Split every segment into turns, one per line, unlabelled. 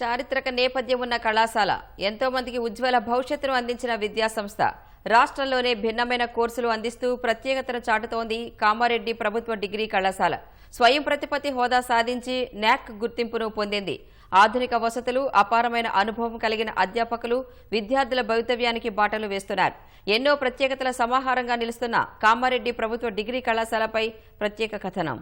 చారిత్రక నేపథ్యం ఉన్న కళాశాల ఎంతో మందికి ఉజ్వల భవిష్యత్తును అందించిన విద్యాసంస్థ. రాష్ట్రంలోనే భిన్నమైన కోర్సులు అందిస్తూ ప్రత్యేకతను చాటుతోంది కామారెడ్డి ప్రభుత్వ డిగ్రీ కళాశాల. స్వయం ప్రతిపత్తి హోదా సాధించి న్యాక్ గుర్తింపును పొందింది. ఆధునిక వసతులు అపారమైన అనుభవం కలిగిన అధ్యాపకులు విద్యార్థుల భవితవ్యానికి బాటలు వేస్తున్నారు. ఎన్నో ప్రత్యేకతల సమాహారంగా నిలుస్తున్న కామారెడ్డి ప్రభుత్వ డిగ్రీ కళాశాలపై ప్రత్యేక కథనం.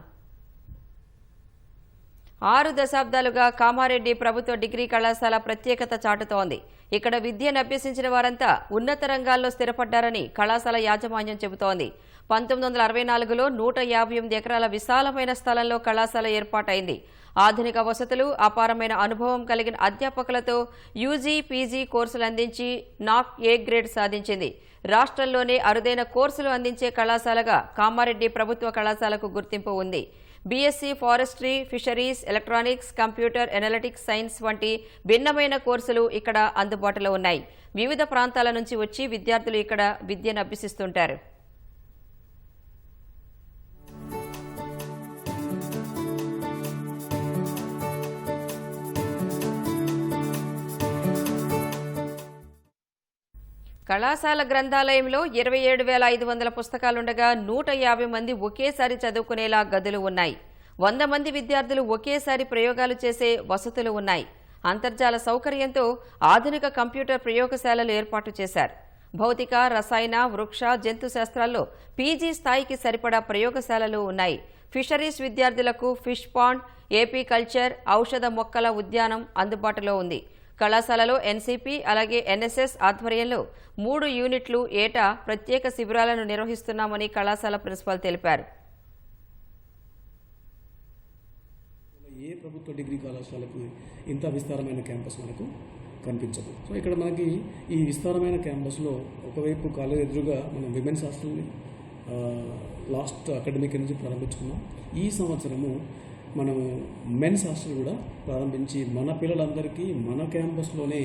ఆరు దశాబ్దాలుగా కామారెడ్డి ప్రభుత్వ డిగ్రీ కళాశాల ప్రత్యేకత చాటుతోంది. ఇక్కడ విద్యను అభ్యసించిన వారంతా ఉన్నత రంగాల్లో స్థిరపడ్డారని కళాశాల యాజమాన్యం చెబుతోంది. పంతొమ్మిది వందల అరవై నాలుగులో నూట యాభై ఎనిమిది ఎకరాల విశాలమైన స్థలంలో కళాశాల ఏర్పాటైంది. ఆధునిక వసతులు అపారమైన అనుభవం కలిగిన అధ్యాపకులతో యూజీ పీజీ కోర్సులు అందించి నాక్ ఏ గ్రేడ్ సాధించింది. రాష్ట్రంలోనే అరుదైన కోర్సులు అందించే కళాశాలగా కామారెడ్డి ప్రభుత్వ కళాశాలకు గుర్తింపు ఉంది. BSc forestry fisheries electronics computer analytics science వంటి భిన్నమైన కోర్సులు ఇక్కడ అందుబాటులో ఉన్నాయి. వివిధ ప్రాంతాల నుంచి వచ్చి విద్యార్థులు ఇక్కడ విద్యను అభ్యసిస్తుంటారు. కళాశాల గ్రంథాలయంలో ఇరవై ఏడు వేల ఐదు వందల పుస్తకాలుండగా నూట యాభై మంది ఒకేసారి చదువుకునేలా గదులు ఉన్నాయి. వంద మంది విద్యార్థులు ఒకేసారి ప్రయోగాలు చేసే వసతులు ఉన్నాయి. అంతర్జాల సౌకర్యంతో ఆధునిక కంప్యూటర్ ప్రయోగశాలలు ఏర్పాటు చేశారు. భౌతిక రసాయన వృక్ష జంతు శాస్త్రాల్లో పీజీ స్థాయికి సరిపడా ప్రయోగశాలలు ఉన్నాయి. ఫిషరీస్ విద్యార్థులకు ఫిష్ పాండ్ ఏపీ కల్చర్ ఔషధ మొక్కల ఉద్యానం అందుబాటులో ఉంది. కళాశాలలో ఎన్సీపీ అలాగే ఎన్ఎస్ఎస్ ఆధ్వర్యంలో మూడు యూనిట్లు ఏటా ప్రత్యేక శిబిరాలను నిర్వహిస్తున్నామని కళాశాల ప్రిన్సిపాల్ తెలిపారు.
ఏ ప్రభుత్వ డిగ్రీ కళాశాలకు ఇంత విస్తారమైన క్యాంపస్ మనకు కనిపించదు. సో ఇక్కడ మనకి ఈ విస్తారమైన క్యాంపస్లో ఒకవైపు కాలేజ్ ఎదురుగా మనం విమెన్స్ హాస్టల్ని లాస్ట్ అకాడమిక్ నుంచి ప్రారంభించుకున్నాం. ఈ సంవత్సరము మనము మెన్స్ హాస్టల్ కూడా ప్రారంభించి మన పిల్లలందరికీ మన క్యాంపస్లోనే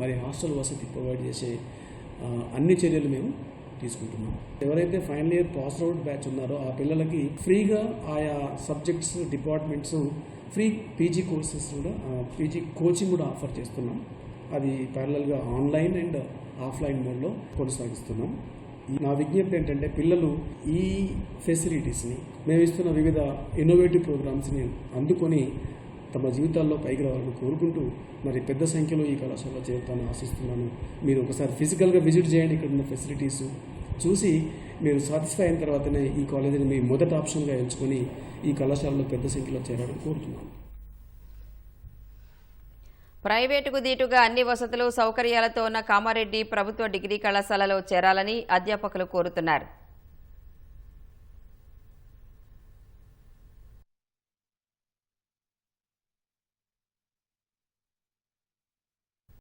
మరి హాస్టల్ వసతి ప్రొవైడ్ చేసే అన్ని చర్యలు మేము తీసుకుంటున్నాం. ఎవరైతే final year pass out batch ఉన్నారో ఆ పిల్లలకి ఫ్రీగా ఆయా subjects departments free PG courses కూడా పీజీ కోచింగ్ కూడా ఆఫర్ చేస్తున్నాం. అది ప్యారలల్గా ఆన్లైన్ అండ్ ఆఫ్లైన్ మోడ్లో కొనసాగిస్తున్నాం. నా విజ్ఞప్తి ఏంటంటే పిల్లలు ఈ ఫెసిలిటీస్ని మేము ఇస్తున్న వివిధ ఇన్నోవేటివ్ ప్రోగ్రామ్స్ని అందుకొని తమ జీవితాల్లో పైకి రావాలని కోరుకుంటూ మరి పెద్ద సంఖ్యలో ఈ కళాశాలలో చేరుతానని ఆశిస్తున్నాను. మీరు ఒకసారి ఫిజికల్గా విజిట్ చేయండి ఇక్కడ ఉన్న ఫెసిలిటీస్ చూసి మీరు సాటిస్ఫై అయిన తర్వాతనే ఈ కాలేజీని మీ మొదటి ఆప్షన్గా ఎంచుకొని ఈ కళాశాలలో పెద్ద సంఖ్యలో చేరాలని కోరుతున్నాను.
ప్రైవేటుకు దీటుగా అన్ని వసతులు సౌకర్యాలతో ఉన్న కామారెడ్డి ప్రభుత్వ డిగ్రీ కళాశాలలో చేరాలని అధ్యాపకులు కోరుతున్నారు.